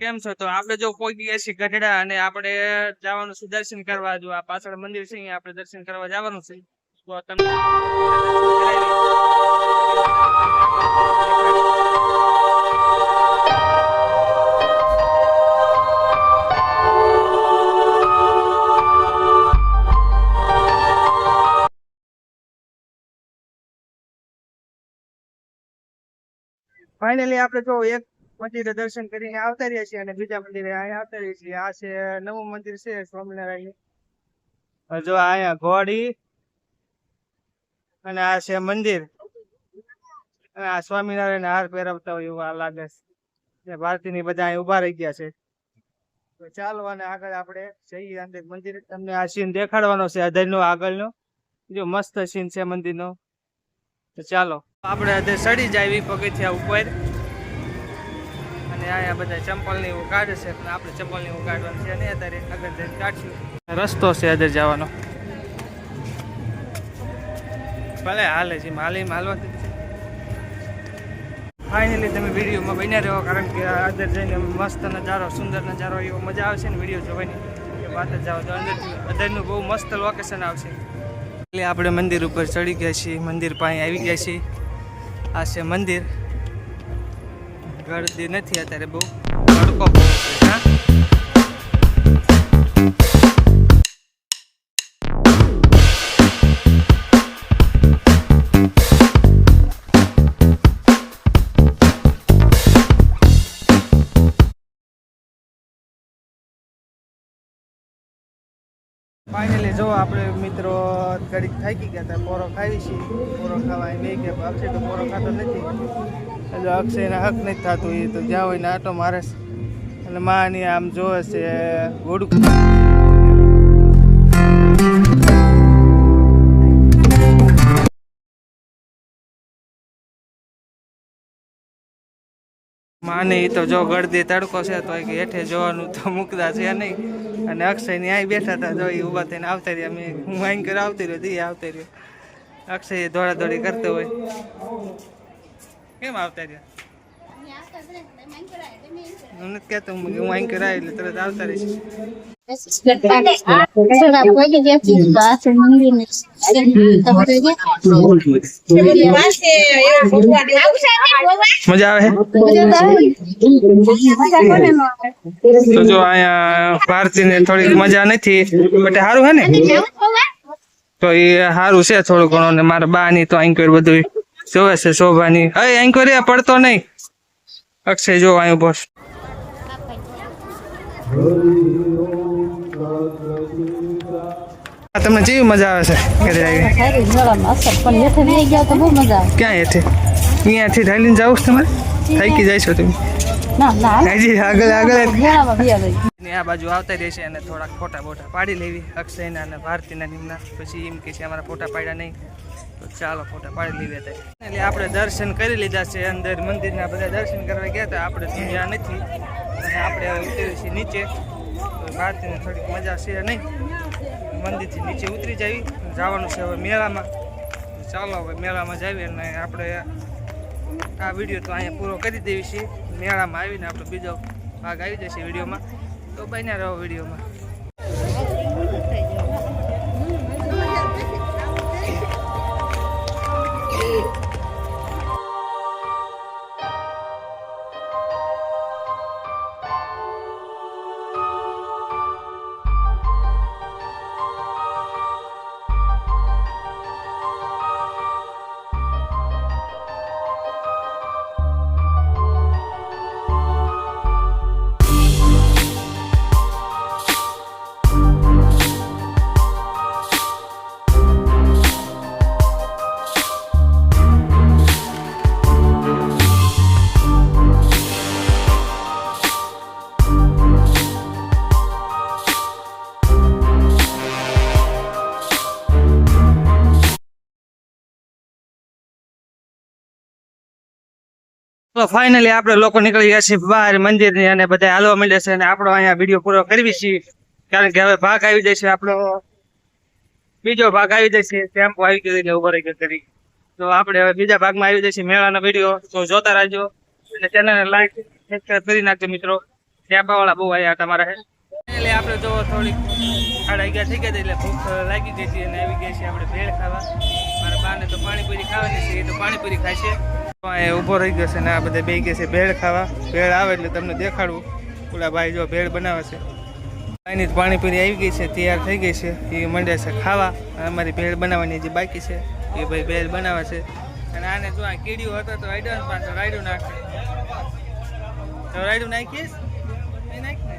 કેમ છો? તો આપણે જો પહોંચી ગયા છીએ ગઢડા અને આપણે જવાનું છે દર્શન કરવા. જો આ પાછળ મંદિર છે, અહીંયા આપણે દર્શન કરવા જવાનું છે. તમને ફાઇનલી આપણે જો એક મંદિરે દર્શન કરીને આવતા રહ્યા છીએ અને બીજા મંદિરે અહીંયા આવતા રહીએ છીએ. આ છે નવું મંદિર છે સ્વામિનારાયણ જો અહીંયા ઘોડી અને આ છે મંદિર. આ સ્વામિનારાયણ હાર પહેરાવતા હોય એવું આ લાગે છે. ભારતીની બધા અહીં ઊભા રહી ગયા છે. તો ચાલો અને આગળ આપણે જઈએ અંદર મંદિર. તમને આ સીન દેખાડવાનો છે, અધરનો, આગળનો. જો મસ્ત સીન છે મંદિરનો. તો ચાલો. આપણે સડી જાય પગથિયા ઉપર. અને અહીંયા બધા ચંપલની એવું કાઢે છે પણ આપણે ચંપલની એવું કાઢવાનું છે અને અત્યારે આગળ જઈને કાઢશું. રસ્તો છે અંદર જવાનો. ભલે હાલે છે માલી હાલવાથી ફાઇનલી તમે વિડીયોમાં બન્યા રહો કારણ કે અંદર જઈને મસ્ત નજારો, સુંદર નજારો, એવો મજા આવશે ને વીડિયો જોવાની. એ વાત જ જાઓ તો અંદર અંદરનું બહુ મસ્ત લોકેશન આવશે. એટલે આપણે મંદિર ઉપર ચડી ગયા છીએ, મંદિર પાસે આવી ગયા છીએ. આ છે મંદિર. ગળદી નથી અત્યારે બહુ. તડકો બહુ છે ફાઇનલી જો આપણે મિત્રો ઘડીક થાકી ગયા હતા, પોરો ખાઈ છીએ. પોરો ખાવા કે ગયા અક્ષય તો પોરો ખાતો નથી. એટલે અક્ષયને હક નથી થતું એ તો જ્યાં હોય ને આટો મારે અને માની આમ જોવે છે ઘોડું માને એ તો જો ગળદી તડકો છે, તો કે હેઠે જોવાનું તો મુકતા છે નહીં. અને અક્ષયની અહીં બેઠા હતા જો એ ઊભા થઈને આવતા રહ્યા. મેં હું અહીં કરે આવતી રહ્યો એ આવતી રહ્યો. અક્ષય દોડા દોડી કરતો હોય. કેમ આવતા રહ્યા? હું નથી કહેતો હું હું અહીં કરાય એટલે તરત આવતા રહીશ. મજા આવે તો જો અહીંયા ભારતી ને થોડીક મજા નથી, બટ સારું હે ને? તો એ સારું છે થોડું ઘણું, ને મારા બા ની તો અહીં બધું જોવે છે શોભાની? હવે અહીં કરી પડતો નહીં. અક્ષય જો અહીં. આ તમને જેવી મજા આવે છે ઘરે આવી ક્યાં હેઠે અહીંયાથી ઢાલીને જાવ છો તમારે થાકી જાય છો તમે? આગળ આગળ. ને આ બાજુ આવતા રહેશે અને થોડાક ફોટા બોટા પાડી લેવી, અક્ષયના અને ભારતીના નિમના. પછી એમ કે છે અમારા ફોટા પાડ્યા નહીં. તો ચાલો ફોટા પાડી લેવી હતા એટલે આપણે દર્શન કરી લીધા છે અંદર મંદિરના બધા દર્શન કરવા ગયા હતા. આપણે તો નથી. અને આપણે ઉતરીએ છીએ નીચે. ભારતીને થોડીક મજા છે નહીં. મંદિરથી નીચે ઉતરી જવી. જવાનું છે હવે મેળામાં. ચાલો હવે મેળામાં જઈએ અને આપણે આ વીડિયો તો અહીંયા પૂરો કરી દેવી છીએ મેળામાં આવીને આપણો બીજો ભાગ આવી જશે વિડીયોમાં. તો બન્યા રહો વિડીયોમાં. તો ફાઇનલી આપણે લોકો નીકળી ગયા છીએ બહાર મંદિરની અને બધા હાલવા માંડ્યા છે અને આપણો અહીંયા વીડિયો પૂરો કરવી છીએ. કારણ કે હવે ભાગ આવી જશે આપણો. બીજો ભાગ આવી જશે ટેમ્પો આવી ગયો એટલે ઊભો કરી તો આપણે હવે બીજા ભાગમાં આવી જશે મેળાનો વીડિયો તો જોતા રહેજો. અને ચેનલને લાઈક સબસ્ક્રાઈબ કરી નાખજો મિત્રો. વાળા બહુ આવ્યા તમારા હે. એટલે આપણે જો થોડીક સાડા અગિયાર થઈ ગયા એટલે ભૂખ લાગી ગઈ હતી અને આવી ગઈ છે આપણે ભેળ ખાવા. તો પાણીપુરી ખાવાની છે, એ તો પાણીપુરી છે અહીંયા ઊભો રહી ગયો છે ને આ બધા બે ગયા છે ભેળ ખાવા. ભેળ આવે એટલે તમને દેખાડવું ઓલા ભાઈ જો ભેળ બનાવે છે. તો પાણીપુરી આવી ગઈ છે, તૈયાર થઈ ગઈ છે. એ મંડે છે ખાવા. અમારી ભેળ બનાવવાની જે બાકી છે. એ ભાઈ ભેળ બનાવે છે. અને આને જો આ કીડીઓ હતો તો રાયડો પાછો રાયડું નાખે. તો રાયડું નાખીશ? નાખી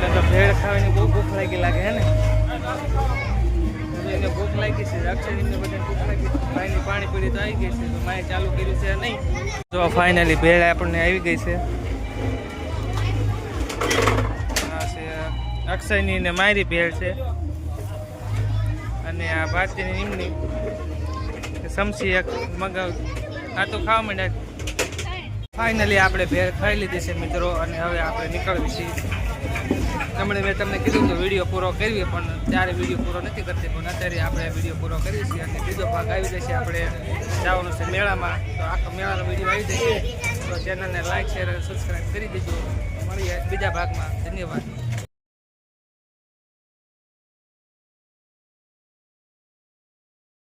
ને તો ભેળ ખાવાની બહુ ભૂખ લાગી લાગે હે ને. ભૂખ ભેળ આપણને આવી ગઈ છે. અક્ષયની ને મારી ભેળ છે. અને આ ભારતીની નિમની. સમસી એક મગાવ. આ તો ખાવા માંડ્યા ફાઇનલી આપણે ભેળ ખાઈ લીધી છે મિત્રો. અને હવે આપણે નીકળવી છીએ. હમણાં મેં તમને કીધું તો વીડિયો પૂરો કરવી પણ ત્યારે વીડિયો પૂરો નથી કરતી. પણ અત્યારે આપણે વીડિયો પૂરો કરીએ છીએ અને બીજો ભાગ આવી જશે. આપણે જવાનું છે મેળામાં. તો આખો મેળાનો વીડિયો આવી જશે. તો ચેનલને લાઈક શેર અને સબસ્ક્રાઈબ કરી દેજો. મળીએ બીજા ભાગમાં. ધન્યવાદ.